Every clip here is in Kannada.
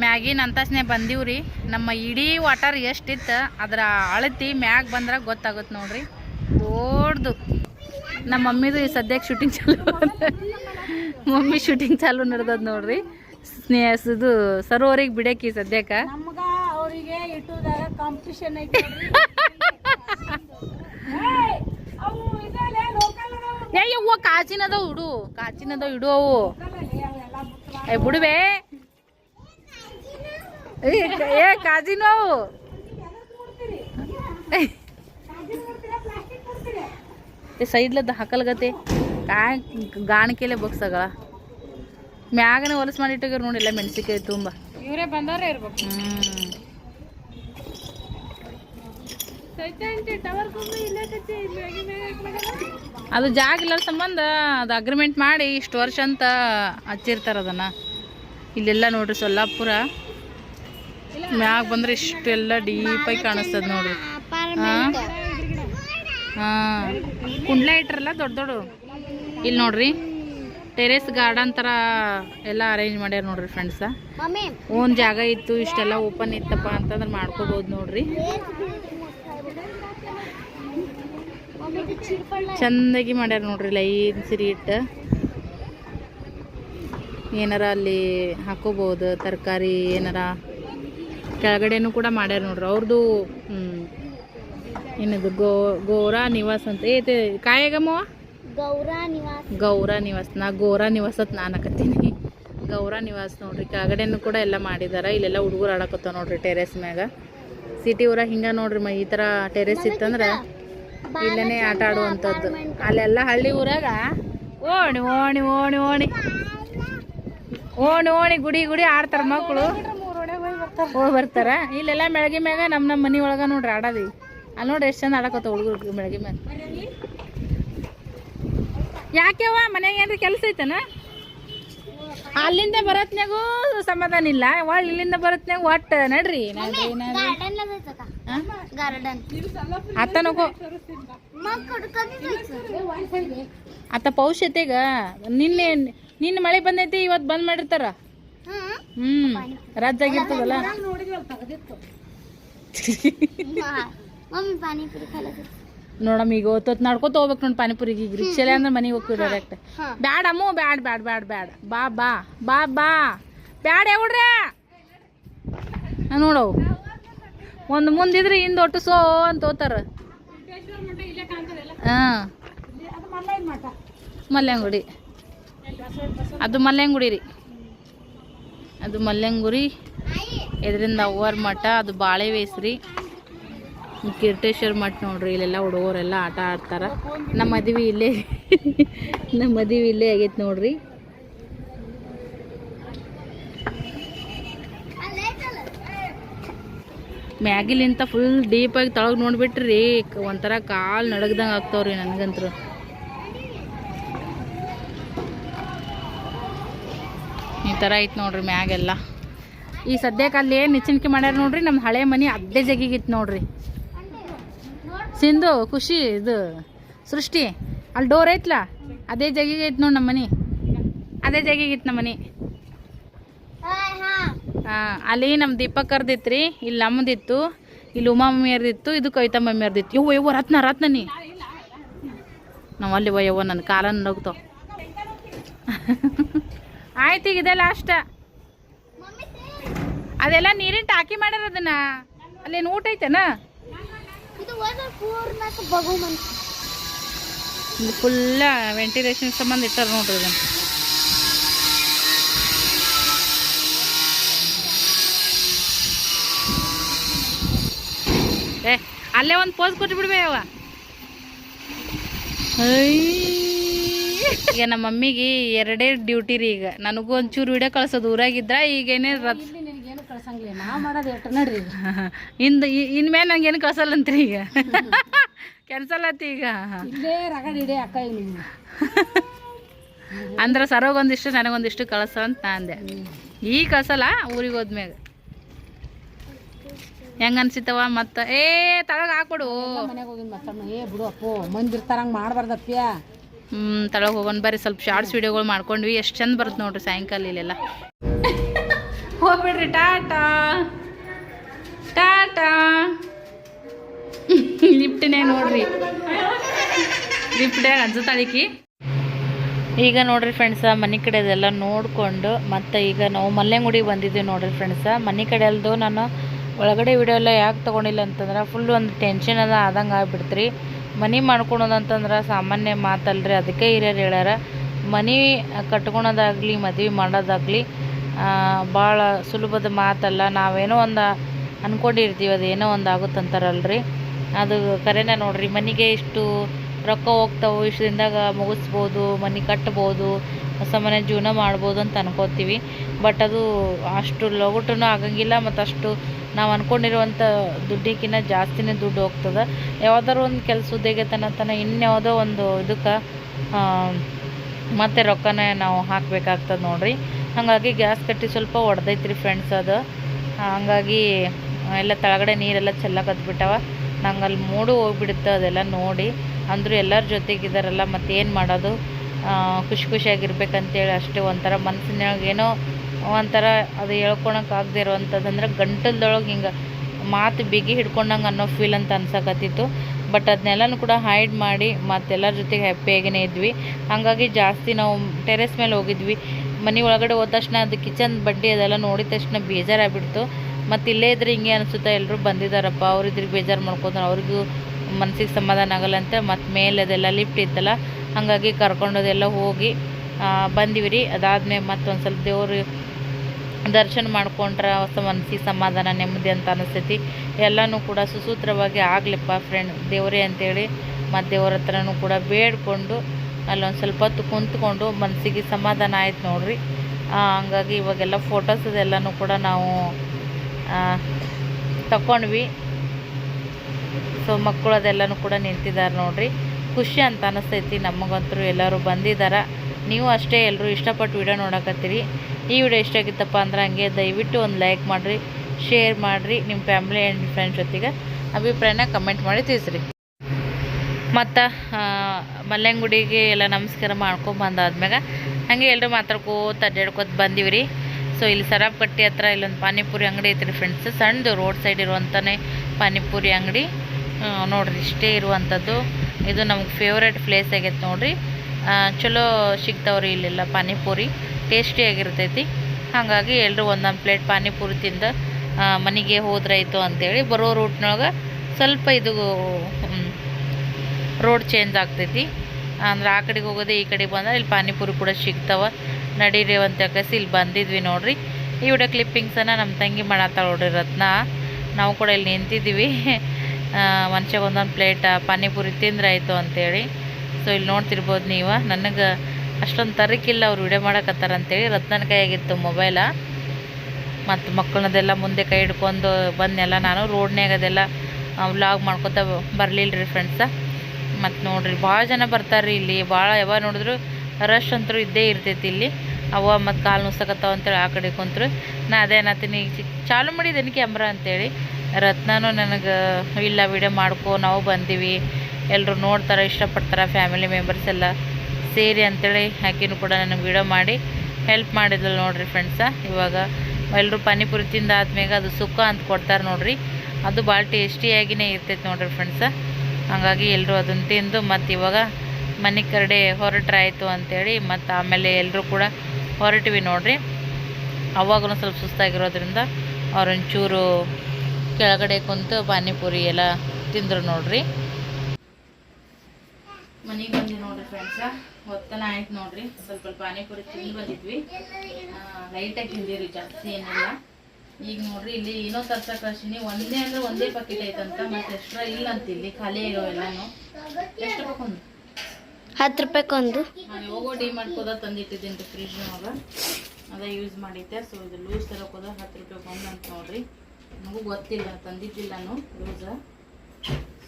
ಮ್ಯಾಗಿನ ಅಂತಸ್ನೇ ಬಂದೀವ್ರಿ ನಮ್ಮ ಇಡೀ ವಾಟರ್ ಎಷ್ಟಿತ್ತು ಅದರ ಅಳತಿ ಮ್ಯಾಗ್ ಬಂದ್ರೆ ಗೊತ್ತಾಗುತ್ತೆ ನೋಡ್ರಿ. ದೊಡ್ಡದು. ನಮ್ಮ ಮಮ್ಮಿದು ಈ ಸದ್ಯಕ್ಕೆ ಶೂಟಿಂಗ್ ಚಾಲು. ಮಮ್ಮಿ ಶೂಟಿಂಗ್ ಚಾಲು ನಡೆದದ್ ನೋಡ್ರಿ. ಇದು ಸರೋವರಿಗೆ ಬಿಡಕ್ಕೆ ಈ ಸದ್ಯಕ್ಕೆ ಅವರಿಗೆ ಇಟ್ಟುದಾಗ ಕಾಂಪಿಟಿಷನ್ ಐತಿ ಏ ಯವ್ವ ಕಾಚಿನದವು ಇಡು. ಕಾಚಿನದ ಇಡು ಅವು. ಏ ಬಿಡುವೆ ಏ, ಏ ಕಾಜಿನವು ಅವು ಏ ಸೈಡ್ಲದ ಹಾಕಲ್ಗತೆ. ಕಾ ಗಾಣಕೆಲೆ ಬಗ್ಸಗಳ ಮ್ಯಾಗನೆ ಹೊಲಸು ಮಾಡಿಟ್ಟಾಗ ನೋಡಿಲ್ಲ ಮೆಣಸಿಕಾಯಿ ತುಂಬ. ಇವರೇ ಬಂದವರೇ ಇರ್ಬೇಕು. ಅದು ಜಾಗ ಇಲ್ಲ ಸಂಬಂಧ ಅದು ಅಗ್ರಿಮೆಂಟ್ ಮಾಡಿ ಇಷ್ಟು ವರ್ಷ ಅಂತ ಹಚ್ಚಿರ್ತಾರ ಅದನ್ನು. ಇಲ್ಲೆಲ್ಲ ನೋಡ್ರಿ ಸೊಲ್ಲಾಪುರ. ಮ್ಯಾಗ ಬಂದ್ರೆ ಇಷ್ಟೆಲ್ಲ ಡೀಪಾಗಿ ಕಾಣಿಸ್ತದ ನೋಡ್ರಿ. ಹಾಂ? ಹಾಂ. ಕುಂಡ್ಲ ಇಟ್ರಲ್ಲ ದೊಡ್ಡ ದೊಡ್ಡ? ಇಲ್ಲಿ ನೋಡ್ರಿ. ಟೆರೇಸ್ ಗಾರ್ಡನ್ ಥರ ಎಲ್ಲ ಅರೇಂಜ್ ಮಾಡ್ಯಾರ ನೋಡ್ರಿ ಫ್ರೆಂಡ್ಸ ಓನ್ ಜಾಗ ಇತ್ತು, ಇಷ್ಟೆಲ್ಲ ಓಪನ್ ಇತ್ತಪ್ಪ ಅಂತಂದ್ರೆ ಮಾಡ್ಕೋಬೋದು ನೋಡ್ರಿ. ಚಂದಾಗಿ ಮಾಡ್ಯಾರ ನೋಡ್ರಿ ಲೈನ್ ಸಿರಿ ಇಟ್ಟು. ಏನಾರ ಅಲ್ಲಿ ಹಾಕೋಬಹುದು ತರಕಾರಿ ಏನಾರ ಕೆಳಗಡೆನೂ ಕೂಡ ಮಾಡ್ಯಾರ ನೋಡ್ರಿ. ಅವ್ರದ್ದು ಏನದು ಗೋ ಗೌರ ನಿವಾಸ ಅಂತ. ಏತೆ ಕಾಯಗಮ್ಮವ ಗೌರ ನಿವಾಸ್. ಗೌರ ನಿವಾಸ. ನಾ ಗೌರ ನಿವಾಸ ಅಂತ ನಾನು ಹಾಕತ್ತೀನಿ. ಗೌರ ನಿವಾಸ ನೋಡ್ರಿ. ಕೆಳಗಡೆನೂ ಕೂಡ ಎಲ್ಲ ಮಾಡಿದಾರ. ಇಲ್ಲೆಲ್ಲ ಹುಡುಗರು ಆಡಕತ್ತಾವ ನೋಡ್ರಿ ಟೆರೆಸ್ ಮ್ಯಾಗ. ಸಿಟಿ ಊರ ಹಿಂಗ ನೋಡ್ರಿ ಮ ಈ ಥರ ಟೆರೆಸ್ ಇತ್ತಂದ್ರೆ ಇಲ್ಲೇನೆ ಆಟ ಆಡುವಂಥದ್ದು. ಅಲ್ಲೆಲ್ಲ ಹಳ್ಳಿ ಊರಾಗ ಓಣಿ ಓಣಿ ಓಣಿ ಓಣಿ. ಓಣಿ ಓಣಿ ಗುಡಿ ಗುಡಿ ಆಡ್ತಾರ ಮಕ್ಕಳು ಹೋಗಿ ಬರ್ತಾರ. ಇಲ್ಲೆಲ್ಲ ಮೆಳಗಿ ಮ್ಯಾಗ ನಮ್ಮ ನಮ್ಮ ಮನೆ ಒಳಗ ನೋಡ್ರಿ ಆಡೋದಿ. ಅಲ್ಲಿ ನೋಡ್ರಿ ಎಷ್ಟು ಚಂದ ಆಡಕತ್ತಾವ ಹುಡುಗರು ಮೆಳಗಿ ಮ್ಯಾಗ. ಯಾಕೆವ ಮನ್ಯಾಗ ಏನ್ರಿ ಕೆಲಸ ಐತನ? ಅಲ್ಲಿಂದ ಬರತ್ನ್ಯಾಗೂ ಸಮಾಧಾನ ಇಲ್ಲ. ಒಳ್ಳೆ ಇಲ್ಲಿಂದ ಬರತ್ನಾಗ ಒಟ್ಟು ನಡ್ರಿ. ಅತ್ತ ನಗೋ ಅತ್ತ ಪೌಷ್ಯತೆಗ ನಿನ್ನೆ ನಿನ್ನ ಮಳೆ ಬಂದೈತಿ ಇವತ್ತು ಬಂದ್ ಮಾಡಿರ್ತಾರ. ಹ್ಮ್. ರಾಜ್ಯಾಗಿರ್ತದಲ್ಲ ನೋಡಮ್ಮ ಈಗ ಹೊತ್ತು ನಡ್ಕೊತ ಹೋಗ್ಬೇಕು ನೋಡಿ ಪಾನಿಪುರಿಗೆ. ಈಗ ರಿಕ್ಷಾಲೆ ಅಂದ್ರೆ ಮನೆಗೆ ಹೋಗ್ತೀವಿ ಡೈರೆಕ್ಟ್ ಬ್ಯಾಡಮ್ಮ ಬ್ಯಾಡ್ ಬ್ಯಾಡ ಬ್ಯಾಡ ಬ್ಯಾಡ ಬಾ ಬಾ ಬಾ ಬಾ. ಬ್ಯಾಡ ಯಾವ್ಡ್ರೆ ನೋಡವು. ಒಂದು ಮುಂದಿದ್ರೆ ಹಿಂದೆ ಒಟ್ಟು ಸೋ ಅಂತ ಹೋತಾರ. ಹಾಂ. ಮಲ್ಯಂಗುಡಿ. ಅದು ಮಲ್ಲಂಗುಡಿ ರೀ. ಅದು ಮಲ್ಲಂಗುರಿ ಇದರಿಂದ ಅವ್ವರ ಮಠ, ಅದು ಬಾಳೆ ವೇಸ್ರಿ ಕೀರ್ತೇಶ್ವರ ಮಠ ನೋಡ್ರಿ, ಇಲ್ಲೆಲ್ಲ ಹುಡುಗರೆಲ್ಲ ಆಟ ಆಡ್ತಾರ. ನಮ್ಮ ಮದುವೆ ಇಲ್ಲೇ ನಮ್ಮ ಮದುವೆ ಇಲ್ಲೇ ಆಗೈತೆ ನೋಡ್ರಿ. ಮ್ಯಾಗಿಲಿಂತ ಫುಲ್ ಡೀಪಾಗಿ ತಳಗ್ ನೋಡ್ಬಿಟ್ರಿ, ಒಂಥರ ಕಾಲು ನಡಗ್ದಂಗೆ ಆಗ್ತಾವ್ರಿ ನನಗಂತೂ ಥರ ಐತೆ ನೋಡ್ರಿ ಮ್ಯಾಗೆಲ್ಲ. ಈ ಸದ್ಯಕ್ಕೆ ಅಲ್ಲಿ ಏನು ನಿಚ್ಚಣಿಕೆ ಮಾಡ್ಯಾರ ನೋಡ್ರಿ ನಮ್ಮ ಹಳೆ ಮನೆ ಅದೇ ಜಗಿಗಿತ್ತು ನೋಡ್ರಿ. ಸಿಂಧು, ಖುಷಿ, ಇದು ಸೃಷ್ಟಿ, ಅಲ್ಲಿ ಡೋರ್ ಐತ್ಲ? ಅದೇ ಜಗಿಗೆ ಐತೆ ನೋಡಿ ನಮ್ಮ ಮನೆ. ಅದೇ ಜಗಿಗಿತ್ತು ನಮ್ಮ ಮನೆ. ಹಾಂ, ಅಲ್ಲಿ ನಮ್ಮ ದೀಪಕ್ಕರ್ದಿತ್ತು ರೀ ಇಲ್ಲಿ ನಮ್ಮದಿತ್ತು ಇಲ್ಲಿ ಉಮಾ ಮಮ್ಮಿಯರ್ದಿತ್ತು ಇದು ಕವಿತಾ ಮಮ್ಮಿಯರ್ದಿತ್ತು ಯವ್ವ ಯವ್ವ, ರತ್ನ ರತ್ನ ನೀ. ನಾವು ಅಲ್ಲಿ ಯವ್ವ ನನ್ನ ಕಾಲ ನಡಗ್ತಾವ ಆಯ್ತು ಈಗ ಇದೆ ಲಾಸ್ಟ್ ಅದೆಲ್ಲ ನೀರಿನ ಟಾಕಿ ಮಾಡ್ಯಾರ ಅದನ್ನ? ಅಲ್ಲೇನು ಊಟ ಐತೆನ? ಫುಲ್ಲ ವೆಂಟಿಲೇಷನ್ ಸಂಬಂಧ ಇಟ್ಟಾರ ನೋಡ್ರಿ ಇದನ್ನ. ಏ ಅಲ್ಲೇ ಒಂದು ಪೋಸ್ ಕೊಟ್ಟು ಬಿಡ್ಬೇವ ಅವ. ಈಗ ನಮ್ಮ ಮಮ್ಮಿಗೆ ಎರಡೇ ಡ್ಯೂಟಿ ರೀ ಈಗ. ನನಗೂ ಒಂಚೂರು ವಿಡಿಯೋ ಕಳ್ಸೋದು. ಊರಾಗಿದ್ರ ಈಗೇನೇ ರತ್ ಕಳ್ಸಂಗಿಲ್ಲ ನಾ ಮಾಡೋದು ಎಷ್ಟು ನಡ್ರಿ ಇಂದ ಇನ್ಮೇಲೆ ನಂಗೇನು ಕಳ್ಸಲ್ಲಂತ್ರಿ ಈಗ. ಕ್ಯಾನ್ಸಲ್ ಆತಿ ಈಗ. ಇಲ್ಲೇ ರಗಡ್ ಇಡೇ ಅಕ್ಕ ಈಗ ನಿಮ್ಗೆ ಅಂದ್ರೆ ಸರೋಗೊಂದಿಷ್ಟು ನನಗೊಂದಿಷ್ಟು ಕಳ್ಸ ಅಂತ ನಾ ಅಂದೆ. ಈಗ ಕಳ್ಸಲ್ಲ ಊರಿಗೆ ಹೋದ್ಮ್ಯಾಗ. ಹೆಂಗ ಅನ್ಸಿತ್ತವ ಮತ್ತ ಏ ತಳಗ ಹಾಕ್ಬಿಡು ಮನೆಗೆ ಹೋಗಿದ್ ಮತ್ತೆ ಏ ಬಿಡು ಅಪ್ಪು. ಮಂದಿ ಇರ್ತಾರಂಗೆ ಮಾಡಬಾರ್ದಪ್ಪ್ಯ? ಹ್ಮ್ ತಳಗ ಹೋಗೋಣ ಬರ್ರಿ. ಸ್ವಲ್ಪ ಶಾರ್ಟ್ಸ್ ವಿಡಿಯೋಗಳು ಮಾಡ್ಕೊಂಡ್ವಿ. ಎಷ್ಟು ಚಂದ ಬರುತ್ತೆ ನೋಡ್ರಿ ಸಾಯಂಕಾಲ ಇಲ್ಲೆಲ್ಲ. ಹೋಗ್ಬಿಡ್ರಿ, ಟಾಟಾ. ಟಾಟಾ. ಲಿಫ್ಟ್ನ್ಯಾಗ ನೋಡ್ರಿ. ಲಿಫ್ಟ್ನ್ಯಾಗ ಅನ್ಸತ್ತಾಳಿಕಿ ಈಗ ನೋಡ್ರಿ ಫ್ರೆಂಡ್ಸ ಮನೆ ಕಡೆದೆಲ್ಲ ನೋಡಿಕೊಂಡು ಮತ್ತು ಈಗ ನಾವು ಮಲ್ಲೆಂಗುಡಿಗೆ ಬಂದಿದ್ದೀವಿ ನೋಡ್ರಿ ಫ್ರೆಂಡ್ಸ ಮನೆ ಕಡೆ ಅಲ್ದು ನಾನು ಒಳಗಡೆ ವಿಡಿಯೋ ಎಲ್ಲ ಯಾಕೆ ತೊಗೊಂಡಿಲ್ಲ ಅಂತಂದ್ರೆ ಫುಲ್ ಒಂದು ಟೆನ್ಷನ್ ಅದ ಆದಂಗೆ ಆಗ್ಬಿಡ್ತ್ರಿ. ಮನೆ ಮಾಡ್ಕೊಳೋದಂತಂದ್ರೆ ಸಾಮಾನ್ಯ ಮಾತಲ್ರಿ, ಅದಕ್ಕೆ ಹಿರಿಯರು ಹೇಳ್ಯಾರ, ಮನೆ ಕಟ್ಕೊಳೋದಾಗಲಿ, ಮದ್ವೆ ಮಾಡೋದಾಗಲಿ ಭಾಳ ಸುಲಭದ ಮಾತಲ್ಲ, ನಾವೇನೋ ಒಂದು ಅಂದ್ಕೊಂಡಿರ್ತೀವಿ ಅದೇನೋ ಒಂದು ಆಗುತ್ತಂತಾರಲ್ರಿ. ಅದು ಕರೆನ ನೋಡ್ರಿ, ಮನೆಗೆ ಇಷ್ಟು ರೊಕ್ಕ ಹೋಗ್ತಾವು, ಇಷ್ಟು ದಿನದಾಗ ಮುಗಿಸ್ಬೋದು, ಮನೆ ಕಟ್ಬೋದು, ಹೊಸ ಮನೆ ಜೀವನ ಮಾಡ್ಬೋದು ಅಂತ ಅನ್ಕೋತೀವಿ. ಬಟ್ ಅದು ಅಷ್ಟು ಲಗುಟನು ಆಗಂಗಿಲ್ಲ ಮತ್ತು ಅಷ್ಟು ನಾವು ಅಂದ್ಕೊಂಡಿರುವಂಥ ದುಡ್ಡಿಗಿನ್ನ ಜಾಸ್ತಿನೇ ದುಡ್ಡು ಹೋಗ್ತದೆ. ಯಾವ್ದಾರು ಒಂದು ಕೆಲಸ ಉದ್ದೇಗೆ ತನ ತನ ಇನ್ಯಾವುದೋ ಒಂದು ಇದಕ್ಕೆ ಮತ್ತೆ ರೊಕ್ಕನೇ ನಾವು ಹಾಕಬೇಕಾಗ್ತದೆ ನೋಡ್ರಿ. ಹಾಗಾಗಿ ಗ್ಯಾಸ್ ಕಟ್ಟಿ ಸ್ವಲ್ಪ ಒಡೆದೈತ್ರಿ ಫ್ರೆಂಡ್ಸ್ ಅದು. ಹಾಗಾಗಿ ಎಲ್ಲ ತಳಗಡೆ ನೀರೆಲ್ಲ ಚೆಲ್ಲಕತ್ಬಿಟ್ಟವ ನಂಗೆ ಅಲ್ಲಿ ಮೂಡು ಹೋಗ್ಬಿಡುತ್ತೆ ಅದೆಲ್ಲ ನೋಡಿ. ಅಂದರೂ ಎಲ್ಲರ ಜೊತೆಗಿದ್ದಾರಲ್ಲ ಮತ್ತು ಏನು ಮಾಡೋದು? ಖುಷಿ ಖುಷಿಯಾಗಿರ್ಬೇಕಂತೇಳಿ ಅಷ್ಟೇ ಒಂಥರ ಮನಸ್ಸಿನೊಳಗೆ ಏನೋ ಒಂಥರ ಅದು ಹೇಳ್ಕೊಳಕ್ಕೆ ಆಗದೆ ಅಂದ್ರೆ ಗಂಟಲ್ದೊಳಗೆ ಹಿಂಗೆ ಮಾತು ಬಿಗಿ ಹಿಡ್ಕೊಂಡಂಗೆ ಅನ್ನೋ ಫೀಲ್ ಅಂತ ಅನ್ಸಕತ್ತಿತ್ತು. ಬಟ್ ಅದನ್ನೆಲ್ಲನೂ ಕೂಡ ಹೈಡ್ ಮಾಡಿ ಮತ್ತೆಲ್ಲರ ಜೊತೆಗೆ ಹ್ಯಾಪಿಯಾಗಿನೇ ಇದ್ವಿ. ಹಾಗಾಗಿ ಜಾಸ್ತಿ ನಾವು ಟೆರೆಸ್ ಮೇಲೆ ಹೋಗಿದ್ವಿ. ಮನೆ ಒಳಗಡೆ ಹೋದ ತಕ್ಷಣ ಅದು ಕಿಚನ್ ಬಡ್ಡಿ ಅದೆಲ್ಲ ನೋಡಿದ ತಕ್ಷಣ ಬೇಜಾರಾಗ್ಬಿಡ್ತು. ಮತ್ತು ಇಲ್ಲೇ ಇದ್ರೆ ಹಿಂಗೆ ಅನಿಸುತ್ತಾ ಎಲ್ಲರೂ ಬಂದಿದ್ದಾರಪ್ಪ, ಅವ್ರು ಇದ್ರಿಗೆ ಬೇಜಾರು ಮಾಡ್ಕೊಂಡ್ರೆ ಅವ್ರಿಗೂ ಮನಸ್ಸಿಗೆ ಸಮಾಧಾನ ಆಗಲ್ಲ ಅಂತ ಮತ್ತು ಮೇಲೆ ಅದೆಲ್ಲ ಲಿಫ್ಟ್ ಇತ್ತಲ್ಲ, ಹಾಗಾಗಿ ಕರ್ಕೊಂಡೋದೆಲ್ಲ ಹೋಗಿ ಬಂದಿವಿ ರೀ ಅದಾದ್ಮೇಲೆ ಮತ್ತೊಂದು ಸ್ವಲ್ಪ ದೇವರು ದರ್ಶನ ಮಾಡ್ಕೊಂಡ್ರೆ ಹೊಸ ಮನಸ್ಸಿಗೆ ಸಮಾಧಾನ, ನೆಮ್ಮದಿ ಅಂತ ಅನಿಸ್ತೈತಿ ಎಲ್ಲನೂ ಕೂಡ ಸುಸೂತ್ರವಾಗಿ ಆಗಲಿಪ್ಪ ಫ್ರೆಂಡ್ ದೇವರೇ ಅಂತೇಳಿ ಮತ್ತು ದೇವ್ರ ಹತ್ರನೂ ಕೂಡ ಬೇಡ್ಕೊಂಡು ಅಲ್ಲೊಂದು ಸ್ವಲ್ಪ ಹೊತ್ತು ಕುಂತ್ಕೊಂಡು ಮನಸ್ಸಿಗೆ ಸಮಾಧಾನ ಆಯ್ತು ನೋಡ್ರಿ. ಹಂಗಾಗಿ ಇವಾಗೆಲ್ಲ ಫೋಟೋಸ್ ಅದೆಲ್ಲನೂ ಕೂಡ ನಾವು ತಗೊಂಡ್ವಿ ಸೊ ಮಕ್ಕಳು ಅದೆಲ್ಲನೂ ಕೂಡ ನಿಂತಿದ್ದಾರೆ ನೋಡ್ರಿ. ಖುಷಿ ಅಂತ ಅನಿಸ್ತೈತಿ ನಮಗಂತೂ ಎಲ್ಲರೂ ಬಂದಿದ್ದಾರೆ ನೀವು ಅಷ್ಟೇ ಎಲ್ಲರೂ ಇಷ್ಟಪಟ್ಟು ವಿಡಿಯೋ ನೋಡಕತ್ತೀರಿ. ಈ ವಿಡಿಯೋ ಇಷ್ಟ ಆಗಿತ್ತಪ್ಪ ಅಂದ್ರೆ ಹಂಗೆ ದಯವಿಟ್ಟು ಒಂದು ಲೈಕ್ ಮಾಡಿರಿ, ಶೇರ್ ಮಾಡಿರಿ, ನಿಮ್ಮ ಫ್ಯಾಮಿಲಿ ಆ್ಯಂಡ್ ಫ್ರೆಂಡ್ಸ್ ಜೊತೆಗೆ ಅಭಿಪ್ರಾಯನ ಕಮೆಂಟ್ ಮಾಡಿ ತಿಳಿಸ್ರಿ. ಮತ್ತು ಮಲ್ಲಂಗುಡಿಗೆ ಎಲ್ಲ ನಮಸ್ಕಾರ ಮಾಡ್ಕೊಂಡು ಬಂದಾದ್ಮ್ಯಾಗ ಹಾಗೆ ಎಲ್ಲರೂ ಮಾತಾಡ್ಕೋತ ಅಡ್ಡಾಡ್ಕೋತ ಬಂದೀವಿ ರೀ ಸೊ ಇಲ್ಲಿ ಸರಾಬ್ಕಟ್ಟಿ ಹತ್ರ ಇಲ್ಲೊಂದು ಪಾನಿಪುರಿ ಅಂಗಡಿ ಐತ್ರಿ ಫ್ರೆಂಡ್ಸ್ ಸಣ್ಣದು ರೋಡ್ ಸೈಡ್ ಇರುವಂಥನೇ ಪಾನಿಪುರಿ ಅಂಗಡಿ. ನೋಡಿರಿ ಇಷ್ಟೇ ಇರುವಂಥದ್ದು ಇದು ನಮ್ಗೆ ಫೇವ್ರೇಟ್ ಪ್ಲೇಸ್ ಆಗೈತೆ ನೋಡ್ರಿ. ಚಲೋ ಸಿಗ್ತಾವ್ರಿ ಇಲ್ಲೆಲ್ಲ ಪಾನಿಪುರಿ. ಟೇಸ್ಟಿಯಾಗಿರ್ತೈತಿ ಹಾಗಾಗಿ ಎಲ್ಲರೂ ಒಂದೊಂದು ಪ್ಲೇಟ್ ಪಾನಿಪುರಿ ತಿಂದ ಮನೆಗೆ ಹೋದ್ರಾಯ್ತು ಅಂತೇಳಿ ಬರೋ ರೂಟ್ನೊಳಗೆ ಸ್ವಲ್ಪ ಇದು ರೋಡ್ ಚೇಂಜ್ ಆಗ್ತೈತಿ. ಅಂದ್ರೆ ಆ ಕಡೆಗೆ ಹೋಗೋದೇ ಈ ಕಡೆಗೆ ಬಂದ್ರೆ ಇಲ್ಲಿ ಪಾನಿಪುರಿ ಕೂಡ ಸಿಗ್ತಾವ. ನಡೀರಿ ಅಂತ ಕಸಿ ಇಲ್ಲಿ ಬಂದಿದ್ವಿ ನೋಡ್ರಿ. ಈ ವಿಡಿಯೋ ಕ್ಲಿಪ್ಪಿಂಗ್ಸನ್ನು ನಮ್ಮ ತಂಗಿ ಮಾಡತ್ತಾಳ ನೋಡ್ರಿ ರತ್ನ. ನಾವು ಕೂಡ ಇಲ್ಲಿ ನಿಂತಿದ್ದೀವಿ. ಮನುಷ್ಯ ಒಂದೊಂದು ಪ್ಲೇಟ್ ಪಾನಿಪುರಿ ತಿಂದ್ರಾಯ್ತು ಅಂತೇಳಿ. ಸೊ ಇಲ್ಲಿ ನೋಡ್ತಿರ್ಬೋದು ನೀವು. ನನಗೆ ಅಷ್ಟೊಂದು ತರಕಿಲ್ಲ ಅವ್ರು ವಿಡಿಯೋ ಮಾಡಕತ್ತಾರ ಅಂತೇಳಿ ರತ್ನನ ಕೈಯಾಗಿತ್ತು ಮೊಬೈಲ. ಮತ್ತು ಮಕ್ಕಳನ್ನದೆಲ್ಲ ಮುಂದೆ ಕೈ ಹಿಡ್ಕೊಂಡು ಬಂದೆಲ್ಲ ನಾನು ರೋಡ್ನಾಗ ಅದೆಲ್ಲ ವ್ಲಾಗ್ ಮಾಡ್ಕೊತ ಬರಲಿಲ್ಲ ರೀ ಫ್ರೆಂಡ್ಸ ಮತ್ತು ನೋಡ್ರಿ ಭಾಳ ಜನ ಬರ್ತಾರೆ ಇಲ್ಲಿ. ಭಾಳ ಯಾವಾಗ ನೋಡಿದ್ರು ರಶ್ ಅಂತೂ ಇದ್ದೇ ಇರ್ತೈತಿ ಇಲ್ಲಿ. ಅವ ಮತ್ತು ಕಾಲು ನುಸಕತ್ತಾವ ಅಂತೇಳಿ ಆ ಕಡೆ ಕುಂತ್ರು. ನಾ ಅದೇ ಅನ್ನತ್ತೀನಿ ಚಾಲು ಮಾಡಿದ್ದೇನೆ ಕ್ಯಾಮ್ರಾ ಅಂತೇಳಿ. ರತ್ನನೂ ನನಗೆ, ಇಲ್ಲ ವಿಡಿಯೋ ಮಾಡ್ಕೊ, ನಾವು ಬಂದೀವಿ. ಎಲ್ಲರೂ ನೋಡ್ತಾರೆ, ಇಷ್ಟಪಡ್ತಾರೆ ಫ್ಯಾಮಿಲಿ ಮೆಂಬರ್ಸ್ ಎಲ್ಲ ಸೇರಿ ಅಂತೇಳಿ ಆಕಿನೂ ಕೂಡ ನನಗೆ ವಿಡಿಯೋ ಮಾಡಿ ಹೆಲ್ಪ್ ಮಾಡಿದ್ಲು ನೋಡಿರಿ ಫ್ರೆಂಡ್ಸ ಇವಾಗ ಎಲ್ಲರೂ ಪಾನಿಪುರಿ ತಿಂದಾದ್ಮೇಲೆ ಅದು ಸುಖ ಅಂತ ಕೊಡ್ತಾರೆ ನೋಡಿರಿ. ಅದು ಭಾಳ ಟೇಸ್ಟಿಯಾಗಿನೇ ಇರ್ತೈತೆ ನೋಡಿರಿ ಫ್ರೆಂಡ್ಸ ಹಾಗಾಗಿ ಎಲ್ಲರೂ ಅದನ್ನು ತಿಂದು ಮತ್ತು ಇವಾಗ ಮನೆ ಕರಡೆ ಹೊರಟ್ರಾಯಿತು ಅಂಥೇಳಿ ಮತ್ತು ಆಮೇಲೆ ಎಲ್ಲರೂ ಕೂಡ ಹೊರಟಿವಿ ನೋಡಿರಿ. ಅವಾಗೂ ಸ್ವಲ್ಪ ಸುಸ್ತಾಗಿರೋದ್ರಿಂದ ಅವ್ರೊಂಚೂರು ಕೆಳಗಡೆ ಕುಂತು ಪಾನಿಪುರಿ ಎಲ್ಲ ತಿಂದರು ನೋಡ್ರಿ. ಮನೆಗೆ ಬಂದ್ವಿ ನೋಡ್ರಿ ಫ್ರೆಂಡ್ಸ ಹೊತ್ತನ ಆಯ್ತು ನೋಡ್ರಿ. ಸ್ವಲ್ಪ ಪಾನಿಪುರಿ ತಿಂದು ಬಂದಿದ್ವಿ. ಲೈಟಾಗಿ ತಿಂದಿರಿ ಜಾಸ್ತಿ ಏನಿಲ್ಲ. ಈಗ ನೋಡ್ರಿ ಇಲ್ಲಿ ಏನೋ ತರ್ಸಕ್ ಕಳ್ಸಿನಿ. ಒಂದೇ ಅಂದ್ರೆ ಒಂದೇ ಪಕೆಟ್ ಐತಂತ ಮತ್ತೆ ಎಕ್ಸ್ಟ್ರಾ ಇಲ್ಲ ಅಂತ ಇಲ್ಲಿ ಖಾಲಿ ಇರೋ ಎಲ್ಲಾನು. ಎಷ್ಟು ಬೇಕೊಂದು ಹತ್ತು ರೂಪಾಯಿಗೊಂದು ನಾನು ಹೋಗೋ ಡಿ ಮಾಡ್ಕೋದ ತಂದಿಟ್ಟಿದ್ದೀನಿ ರೀ ಫ್ರಿಜ್ ಒಳಗೆ ಅದ ಯೂಸ್ ಮಾಡಿದ್ದೆ. ಸೊ ಇದು ಲೂಸ್ ತರಕ್ಕೆ ಹೋದ ಹತ್ತು ರೂಪಾಯಿ ಒಂದು ಅಂತ ನೋಡ್ರಿ. ನಮಗೂ ಗೊತ್ತಿಲ್ಲ ತಂದಿದ್ದಿಲ್ಲ ನಾನು ಲೂಸ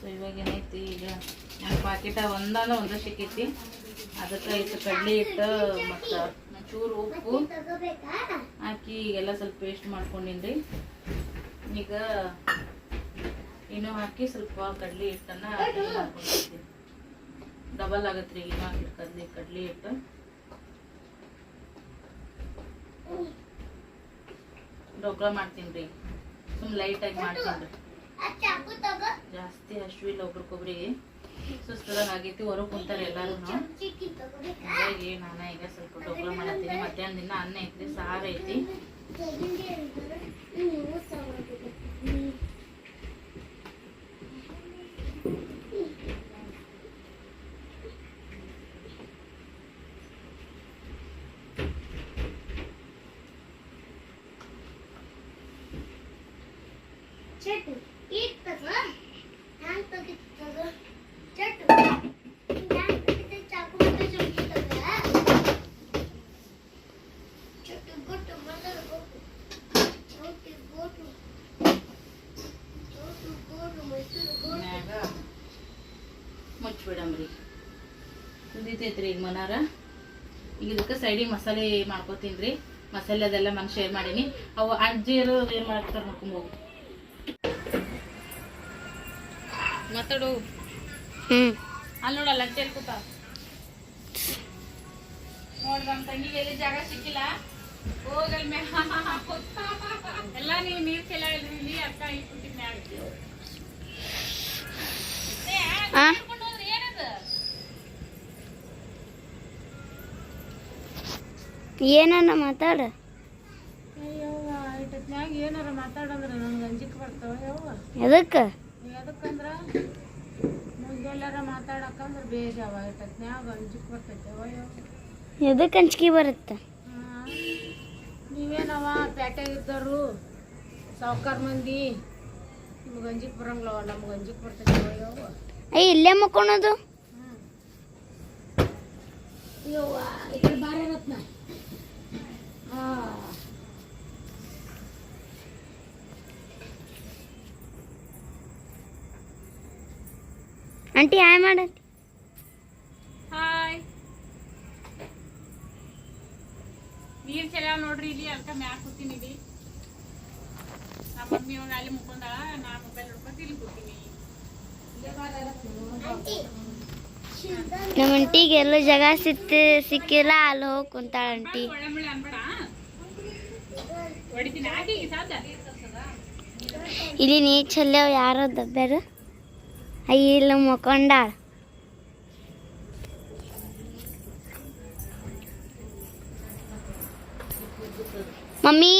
ಸೊ ಇವಾಗ ಏನೈತಿ ಈಗ ಒಂದು ಪಾಕೆಟ ಒಂದಾನ ಒಂದು ಸಿಕ್ಕೈತಿ ಅದಕ್ಕೆ ಇಟ್ಟು ಕಡ್ಲೆ ಇಟ್ಟು ಮತ್ತು ಚೂರು ಉಪ್ಪು ಹಾಕಿ ಎಲ್ಲ ಸ್ವಲ್ಪ ಪೇಸ್ಟ್ ಮಾಡ್ಕೊಂಡಿನಿ ಈಗ ಇನ್ನೂ ಹಾಕಿ ಸ್ವಲ್ಪ ಕಡ್ಲೆ ಹಿಟ್ಟನ್ನು ಮಾಡ್ಕೊಂಡಿರ್ತೀನಿ ಡಬಲ್ ಆಗತ್ತೆ ರೀ ಇನ್ನೂ ಹಾಕಿ ಕಡ್ಲೆ ಕಡ್ಲೆ ಹಿಟ್ಟು. ಡೋಕ್ಳ ಮಾಡ್ತೀನಿ ರೀ ಸುಮ್ ಲೈಟಾಗಿ ಮಾಡ್ತೀನಿ ಜಾಸ್ತಿ ಅಷ್ಟು ಇಲ್ಲ ಒಬ್ರಿಗೊಬ್ರಿಗೆ ಸುಸ್ತದಾಗ ಆಗೈತಿ ಹೊರಗೆ ಕುಂತಾರೆ ಎಲ್ಲಾರು ಹಾಗಾಗಿ ನಾನು ಈಗ ಸ್ವಲ್ಪ ಡೋಕ್ಳ ಮಾಡತ್ತೀನಿ. ಮಧ್ಯಾಹ್ನ ದಿನ ಅನ್ನ ಐತ್ರಿ ಸಾರು ಐತಿ. ಮ್ಯಾಗ ಮುಚ್ಚಿಬಿಡಮ್ರಿ ಕುದೀತೈತ್ರಿ ಈಗ ಮನಾರ. ಈಗ ಇದಕ್ಕೆ ಸೈಡಿಗೆ ಮಸಾಲೆ ಮಾಡ್ಕೊತೀನಿ ರೀ ಮಸಾಲೆ ಅದೆಲ್ಲ ನಾನು ಶೇರ್ ಮಾಡೀನಿ. ಅವು ಅಜ್ಜಿಯರು ಏನು ಮಾಡ್ತಾರೆ ನೋಡ್ಕೊಂಬೋಗು ಮಾತಾಡು. ಹ್ಮ್. ಅಲ್ಲಿ ನೋಡಲ್ಲ ಅಂಟೆಲ್ ಕೂತ? ನೋಡ್ರಿ ನಮ್ಮ ತಂಗಿಗೆ ಎಲ್ಲಿ ಜಾಗ ಸಿಕ್ಕಿಲ್ಲ. ಹೋಗಲ್ ಮ್ಯಾ ಎಲ್ಲ ನೀವು ನೀರ್ ಕೆಲ ಇಲ್ಲಿ ಅಕ್ಕ ಇಟ್ಬಿಟ್ಟಿದ್ ಮ್ಯಾಗ. ಏನನ್ನ ಮಾತಾಡ? ಅಯ್ಯವ್ವ ಇಟ್ಟತ್ನ್ಯಾಗ ಏನಾರ ಮಾತಾಡಂದ್ರೆ ನನಗೆ ಅಂಜಿಕೆ ಬರ್ತಾವ ಯವ್ವ. ಎದಕ್ಕೆ? ಎದಕ್ಕಂದ್ರ ಮುಂದೆಲ್ಲಾರ ಮಾತಾಡಕ್ಕಂದ್ರೆ ಬೇಜಾವ ಯಾವಾಗ ಅಂಜಿಕೆ ಬರ್ತೈತೆ ಅಯ್ಯೋ ಎದಕ್ಕೆ ಅಂಜಿಕೆ ಬರುತ್ತೆ? ನೀವೇನವ ಪೇಟೆ ಇದ್ದವರು ಸಾವ್ಕಾರ ಮಂದಿ ನಿಮ್ಗೆ ಅಂಜಿಕ್ ಬರಂಗಿಲ್ಲವ ನಮ್ಗೆ ಅಂಜಿಕ್ ಬರ್ತೈತೆ ಯವ್ವ ಅಯ್ಯ ಇಲ್ಲೇ ಮಕ್ಕೊಳೋದು? ಬಾರ ಕಡೆ ಬಾರಿ ರತ್ನ ಹಾ. ಆಂಟಿ ಹಾಯ್ ಮಾಡತ್ತಿ ಹಾಯ್ ನೀರ್ ಚೆಲ್ಲಾವ ನೋಡ್ರಿ ಇಲ್ಲಿ ಅದಕ್ಕೆ ಮ್ಯಾಕ್ ಕೂತೀನಿ ಇಲ್ಲಿ. ನಮ್ಮ ಮಮ್ಮಿ ಇವಾಗ ಅಲ್ಲಿ ಮುಕ್ಕೊಂಡಾಳ ನಾ ಮೊಬೈಲ್ ಹಿಡ್ಕೊಂತ ಇಲ್ಲಿ ಕೂತೀನಿ. ನಮ್ಮ ಅಂಟಿಗೆ ಎಲ್ಲೂ ಜಾಗ ಸಿಕ್ತಿ ಸಿಕ್ಕಿಲ್ಲ ಅಲ್ಲಿ ಹೋಗಿ ಕುಂತಾಳ ಸಾಧ್ಯ? ಇಲ್ಲಿ ನೀರು ಚೆಲ್ಲೇವ್ ಯಾರೋ ದಬ್ಬ್ಯಾರ. ಅಯ್ಯ ಇಲ್ಲಿ ಮುಖಂಡಾಳ मम्मी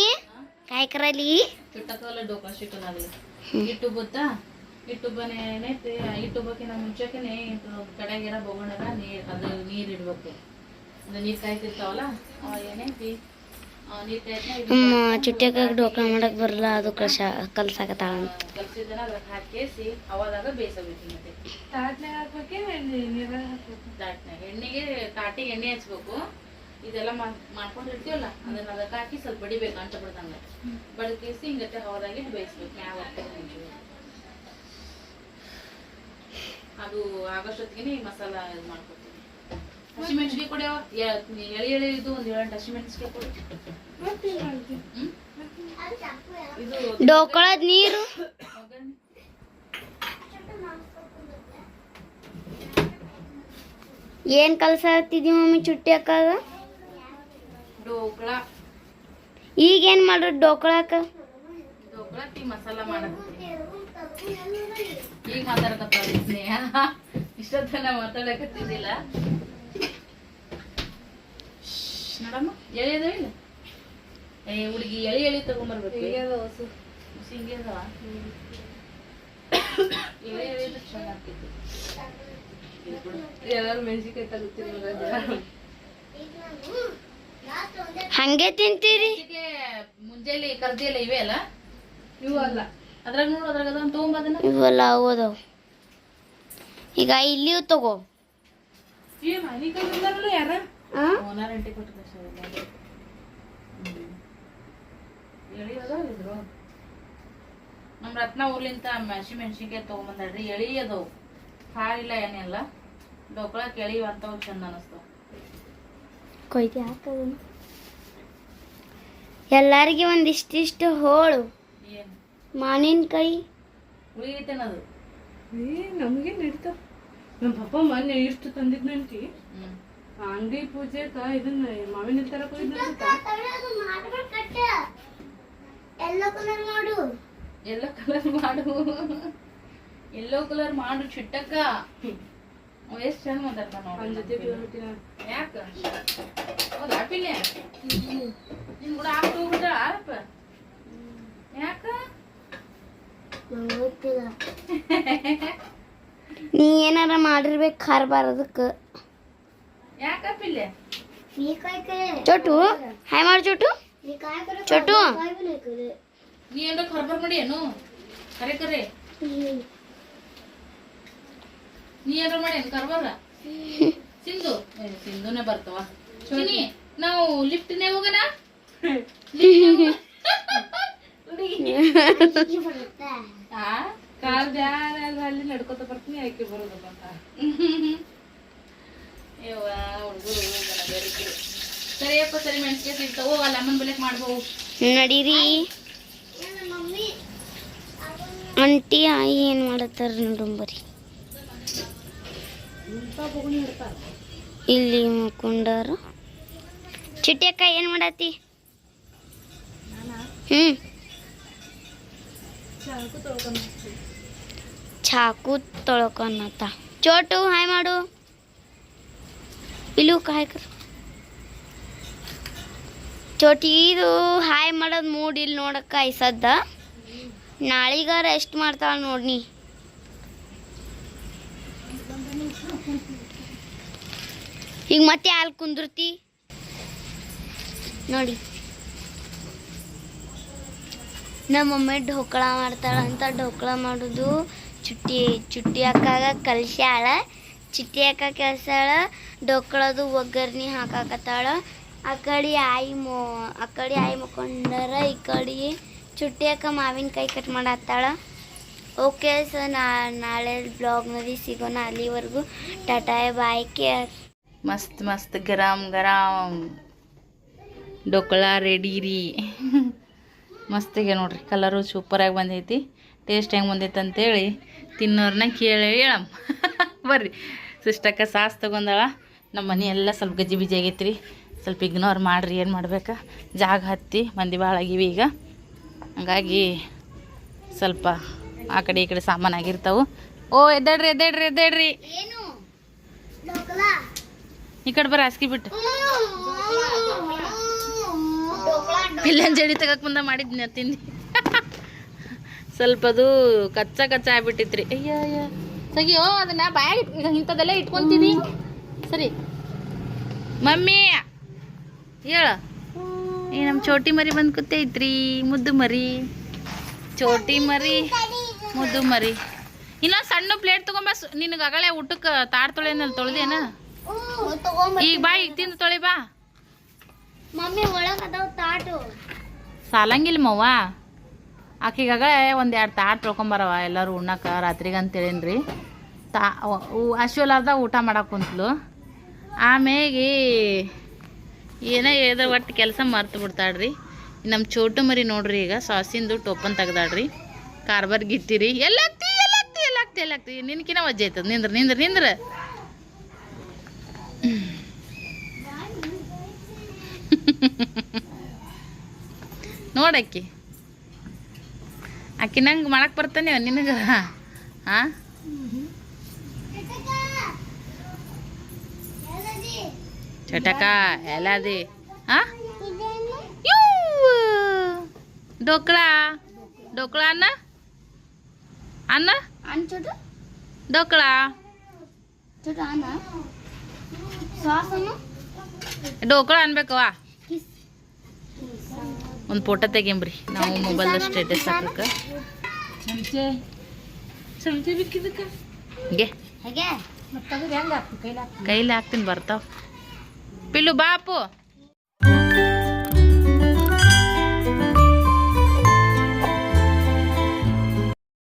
ಮಮ್ಮಿ करायली ಕಿಟ್ಟಕಲ್ಲ ಡೋಕ ಶಿಟ್ಟಲ ಇಟ್ಟು ಗೊತ್ತಾ ಇಟ್ಟು ಬನೇನೆ ಇಟ್ಟು ಬಕ್ಕಿನ ಮುಂಚೆನೆ ಕಡೆಗಿರ ಬೊಗಣಗ ನೀರು ಅದು ನೀರು ಇಡ್ಬೇಕು ಅದು ನೀರು ಕಾಯ್ತಿರ್ತಾವಲ್ಲ ಅವಾಗ ಏನೈತಿ ನಮ್ಮ ಚುಟ್ಟಿಯಾಗ ಡೋಕ ಮಾಡಕ್ ಬರಲ್ಲ ಅದು ಕಲ್ಸ ಕಲ್ಸಾಕತ್ತಾಳ ಅಂತ. ಕಲ್ಸಿದ್ದನ ಅದ್ರಾಗ ಹಾಕೇಸಿ ಅವಾದಾಗ ಬೇಯಿಸಬೇಕು ಮತ್ತೆ. ತಾಟ್ನಾಗ ಹಾಕ್ಬೇಕೇನು ನೀರಾಗ ಹಾಕ್ಬೇಕು? ತಾಟ್ನಾಗ ಎಣ್ಣೆಗೆ ತಾಟಿಗೆ ಎಣ್ಣೆ ಹಚ್ಬೇಕು. ಇದೆಲ್ಲ ಮಾಡ್- ಮಾಡ್ಕೊಂಡಿರ್ತೀವಲ್ಲ ಅದನ್ನ ಅದಕ್ಕೆ ಹಾಕಿ ಸ್ವಲ್ಪ ಬಡಿಬೇಕು ಅಂತ ಬಿಡ್ದಂಗೆ. ಬಡಕೇಸಿ ಹಿಂಗತ್ತೆ ಹವಾದಾಗೆ ಬೇಯಿಸ್ಬೇಕು ಮ್ಯಾಗ ಹಾಕ್ಬೇಕು ಅದು ಆಗೋಷ್ಟೊತ್ತಿಗೆ ಮಸಾಲ ಇದು ಮಾಡ್ಕೊತೀನಿ ಹಸಿಮೆಣಸಿಗೆ ಕೊಡಿ ಎಳೆ ಎಳೆ ಇದು ಒಂದು ಏಳೆಂಟು ಹಸಿಮೆಣಸಿಗೆ ಕೊಡಿ. ಹ್ಮ್? ಇದು ಡೋಕ್ಳದ್ ನೀರು. ಏನ್ ಕಲ್ಸಾತಿದಿ ಮಮ್ಮಿ ಚುಟ್ಟಿ ಡೋಕ್ಳ. ಈಗೇನ್ ಮಾಡೋದು ಡೋಕಳಾಕ ಡೋಕಳ ಮಸಾಲ ಮಾಡಬೇಕು ಈಗ ಮಾತಾಡಕತ್ತಾಳ ಸ್ನೇಹ. ಇಷ್ಟೊತ್ತನ ಮಾತಾಡಕತ್ತಿದ್ದಿಲ್ಲ. ನೋಡಮ್ಮ. ಎಳಿ ಅದಾವ ಇಲ್ಲ? ಏ ಹುಡುಗಿ ಎಳಿ ಎಳಿ ತಗೊಂಬರ್ಬೇಕು. ಹಿಂಗೆ ಅದಾವ? ಎಳಿ ಎಳಿ ಇದ್ರೆ ಚಂದ ಆಗ್ತಿತ್ತು. ಇದು ಬಿಡು. ಎಲ್ಲಾರು ಮೆಣಸಿನ್ಕಾಯಿ ತಗೋತಿರಲ್ಲ ಹಂಗೆ ತಿಂತೀರಿ. ಮುಂಜಾನೆ ಮುಂಜಾನೆ ಕರ್ದಿಯಲ್ಲ ಇವೆ ಅಲ್ಲ? ಇವು ಅಲ್ಲ. ಅದ್ರಾಗ ನೋಡು ಅದ್ರಾಗ ಅದನ್ನ. ಇವೆಲ್ಲ ಓದವ್ ಈಗ ಇಲ್ಲಿಯೂ ತಗೋ. ನಮ್ಮ ರತ್ನ ಊರ್ಲಿಂತ ಹಸಿ ಮೆಣಸಿನ್ಕಾಯಿ ತೊಗೊಂಬಂದಾಳ್ರಿ. ಎಳಿ ಅದಾವು ಹಾಲಿಲ್ಲ ಏನಿಲ್ಲ ಡೊಕ್ಳಕ್ಕೆ ಎಳಿ ಅಂತವು ಚಂದ ಅನಸ್ತಾವ. ಕೊಯ್ದು ಎಲ್ಲರಿಗೆ ಒಂದಿಷ್ಟಿಷ್ಟು ಹೋಳು. ಏನು? ಮಾವಿನಕಾಯಿ ಉಳಿತೇನದು ಏ ನಮಗೆ ನಡೀತಾವ ನಮ್ಮ ಪಪ್ಪ ಮೊನ್ನೆ ಇಷ್ಟು ತಂದಿದ್ನಂತಿ ಹ್ಞೂ ಅಂಗಡಿ ಪೂಜೆಕ ಇದನ್ನ ಮಾವಿನ ತರಕ ಹೋಗಿದ್ನಂತ ಎಲ್ಲೋ ಕಲರ್ ಮಾಡು. ಎಲ್ಲೋ ಕಲರ್ ಮಾಡು. ಎಲ್ಲೋ ಕಲರ್ ಮಾಡು ಚಿಟ್ಟಕ್ಕ. ಎಷ್ಟು ಚಂದ ಮಾತಾಡ್ತಾನ ಅವ್ನ ಜೊತೆ ಬೀಳ್ಬಿಟ್ಟಿನ ಯಾಕ? ಹೌದಾ ಪಿಲ್ಲೆ ನಿನ್ ಕೂಡ ಹಾಕ್ತು ಹೋಗ್ಬಿಟ್ಟ ಆರಪ್ಪ? ಯಾಕ? ನೀ ಏನಾರ ಮಾಡಿರ್ಬೇಕು ಖಾರ್ಬಾರ ಅದಕ್ಕೆ. ಚೋಟು ಹಾಯ್ ಮಾಡು ಚೋಟು. ಚೋಟು. ನೀ ಏನ್ರ ಖರ್ಬರ್ ಮಾಡಿ ಏನು? ಕರೆ ಕರೆ. ನೀ ಏನ್ರ ಮಾಡಿ ಏನು ಖರ್ಬರ ಸಿಂಧು. ಸಿಂಧುನೇ ಬರ್ತವ. ಚಿನಿ ನಾವು ಲಿಫ್ಟ್ನೇ ಹೋಗೋಣ? ಆ? ಕಾಲ್ ಅಲ್ಲಿ ನಡ್ಕೋತ ಬರ್ತೀನಿ ಆಕೆ ಬರೋದಪ್ಪ ಅಂತ ಯವ್ವ ಹುಡುಗರು ಬೇರೆ ಸರಿಯಪ್ಪ ಸರಿ ಮೆಣಸಿಗೆ ಸಿಗ್ತಾವ ಅಲ್ಲಿ ಅಮ್ಮನ ಬೆಲೆಕ್ ಮಾಡ್ಬೋದು ನಡೀರಿ. ಅಂಟಿ ಆಯಿ ಏನ್ ಮಾಡತ್ತಾರ ನೋಡುಂಬರಿ ಇಲ್ಲಿ ಮುಕೊಂಡಾರ ಚಿಟ್ಟಿ ಅಕ್ಕ ಏನ್ ಮಾಡತ್ತಿ ಹ್ಮ್. ಚಾಕು ತೊಳ್ಕೊಂತ ಚೋಟು, ಹಾಯ್ ಮಾಡು. ಇಲ್ಲೂ ಕರ್. ಚೋಟಿ, ಇದು ಹಾಯ್ ಮಾಡೋದು ಮೂಡ್ ಇಲ್ಲಿ ನೋಡಕ್ಕ ಐಸದ್ದ ನಾಳಿಗಾರ ರೆಸ್ಟ್ ಮಾಡ್ತಾಳ ನೋಡ್ನಿ ಈಗ ಮತ್ತೆ ಅಲ್ಲಿ ಕುಂದಿರ್ತಿ? ನೋಡಿ. ನಮ್ಮ ಮಮ್ಮಿ ಢೋಕಳ ಮಾಡ್ತಾಳಂತ ಢೋಕಳ ಮಾಡೋದು. ಚುಟ್ಟಿ ಚುಟ್ಟಿ ಹಾಕಾಗ ಕಲ್ಸ್ಯಾಳ, ಚಿಟ್ಟಿ ಅಕ್ಕ ಕೆಲ್ಸಾಳ ಡೊಕ್ಕಳದು ಒಗ್ಗರ್ನಿ ಹಾಕಾಕತ್ತಾಳ. ಆ ಕಡೆ ಆಯಿ ಮೋ ಆ ಕಡೆ ಆಯಿ ಮುಕೊಂಡಾರ ಈ ಕಡೆ ಚುಟ್ಟಿ ಅಕ್ಕ ಮಾವಿನಕಾಯಿ ಕಟ್ ಮಾಡತ್ತಾಳ. ಓಕೆ ಸರ್ ನಾಳೆ ಬ್ಲಾಗ್ನಲ್ಲಿ ಸಿಗೋಣ ಅಲ್ಲಿವರೆಗೂ. Tata, bye, care. ಮಸ್ತ್ ಮಸ್ತ್, ಗರಂ ಗರಂ. ಡೊಕ್ಕಳ ರೆಡಿ ರೀ. ಮಸ್ತಿಗೆ ನೋಡ್ರಿ ಕಲರು ಸೂಪರಾಗಿ ಬಂದೈತಿ. ಟೇಸ್ಟ್ ಹೆಂಗೆ ಬಂದೈತೆ ಅಂತೇಳಿ ತಿನ್ನೋರ್ನ ಕೇಳಿ ಹೇಳಮ್ಮ. ಬರ್ರಿ. ಸಿಸ್ಟಕ್ಕ ಸಾಸ್ ತೊಗೊಂಡಳ. ನಮ್ಮ ಮನೆ ಎಲ್ಲ ಸ್ವಲ್ಪ ಗಜ್ಜಿ ಬಿಜಿ ಆಗೈತಿ ರೀ ಸ್ವಲ್ಪ ಇಗ್ನೋರ್ ಮಾಡ್ರಿ ಏನು ಮಾಡ್ಬೇಕು? ಜಾಗ ಹತ್ತಿ ಮಂದಿ ಭಾಳ ಆಗಿವಿ ಈಗ. ಹಂಗಾಗಿ ಸ್ವಲ್ಪ ಆ ಕಡೆ ಈ ಕಡೆ ಸಾಮಾನು ಆಗಿರ್ತಾವೆ. ಓ ಎದ್ದಾಡ್ರಿ ಎದ್ದಾಡ್ರಿ ಎದ್ದಾಡ್ರಿ ಈ ಕಡೆ ಬರ್ರಿ ಹಾಸ್ಕಿ ಬಿಟ್ಟು. ಪಿಲ್ಲನ್ ಜಡಿ ತಗಕ್ ಮುಂದೆ ಮಾಡಿದ್ನ ತಿಂದು ಸ್ವಲ್ಪ ಅದು ಕಚ್ಚ ಕಚ್ಚ ಆಗ್ಬಿಟ್ಟಿತ್ರಿ. ಅಯ್ಯೋ ಅಯ್ಯ. ಸಗಿಯೋ ಅದನ್ನ ಬಾಯಾಗ ಇಂಥದೆಲ್ಲ ಇಂಥದ್ದೆಲ್ಲ ಇಟ್ಕೊಂತಿದಿ? ಸರಿ. ಮಮ್ಮಿ ಹೇಳ. ಈ ನಮ್ಮ ಚೋಟಿ ಮರಿ ಬಂದು ಕೂತೈತ್ರಿ ಮುದ್ದು ಮರಿ. ಚೋಟಿ ಮರಿ ಮುದ್ದು ಮರಿ. ಇನ್ನೊಂದು ಸಣ್ಣ ಪ್ಲೇಟ್ ತಗೊಂಬ ನಿನಗೆ ಅಗಳೇ ಊಟಕ್ಕೆ ತಾಡ್ ತೊಳೆನಲ್ಲಿ ತೊಳೆದೇನ? ಈಗ ಬಾ ಈಗ ತಿಂದು ತೊಳಿ ಬಾ. ಮಮ್ಮಿ ಒಳಗೆ ಅದಾವ ತಾಟು. ಸಾಲಂಗಿಲ್ಲ ಮವ್ವ. ಆಕಿಗಾಗಲೇ ಒಂದು ಎರಡು ತಾಟ್ ತೊಳ್ಕೊಂಬರವ ಎಲ್ಲರೂ ಉಣ್ಣಕ್ಕೆ ರಾತ್ರಿಗೆ ಅಂತೇಳೇನ್ರಿ ತಾ ಅಶ್ವಲಾರ್ದ ಊಟ ಮಾಡಕ್ಕೆ ಕುಂತಲು. ಆಮೇಲೆ ಏನೋ ಹೇಳಿದ್ರೆ ಒಟ್ಟು ಕೆಲಸ ಮರ್ತು ಬಿಡ್ತಾಳ್ರಿ. ನಮ್ಮ ಚೋಟು ಮರಿ ನೋಡ್ರಿ ಈಗ, ಸಾಸಿಂದು ಟೋಪನ್ ತೆಗ್ದಾಳ್ರಿ. ಕಾರ್ಬಾರ್ ಗಿಟ್ಟಿರಿ. ಎಲ್ಲ ಎಲ್ಲಾಗ್ತಿ ಎಲ್ಲಾಗ್ತಿ ಎಲ್ಲಾಗ್ತಿ. ನಿನ್ಕಿನ ವಜ್ಜೆ ಆಯ್ತದ. ನಿಂದ್ರ ನಿಂದ್ರ ನಿಂದ್ರ. ನೋಡಕ್ಕಿ. ಆಕಿ ನಂಗೆ ಮಾಡಕ್ಕೆ ಬರ್ತಾನೆ ನಿನಗೆ ಹಾಂ ಚಟಕ ಎಲ್ಲದಿ ಹಾಂ ಡೋಕ್ಳ ಡೋಕ್ಳ ಅನ್ನ ಅನ್ನ ಅನ್ ಚೋಟು ಡೋಕ್ಳ ಚೋಟು ಅನ್ನ ಸಾಸನ್ನು ಡೋಕ್ಳ ಅನ್ಬೇಕವ ಒಂದು ಫೋಟೋ ತೆಗೆಂಬ್ರಿ ನಾವು ಮೊಬೈಲ್ ಸ್ಟೇಟಸ್ ಹಾಕಕ್ಕೆ ಕೈಲಿ ಹಾಕ್ತೀನಿ ಬರ್ತಾವ. ಪಿಲ್ಲು ಬಾಪು.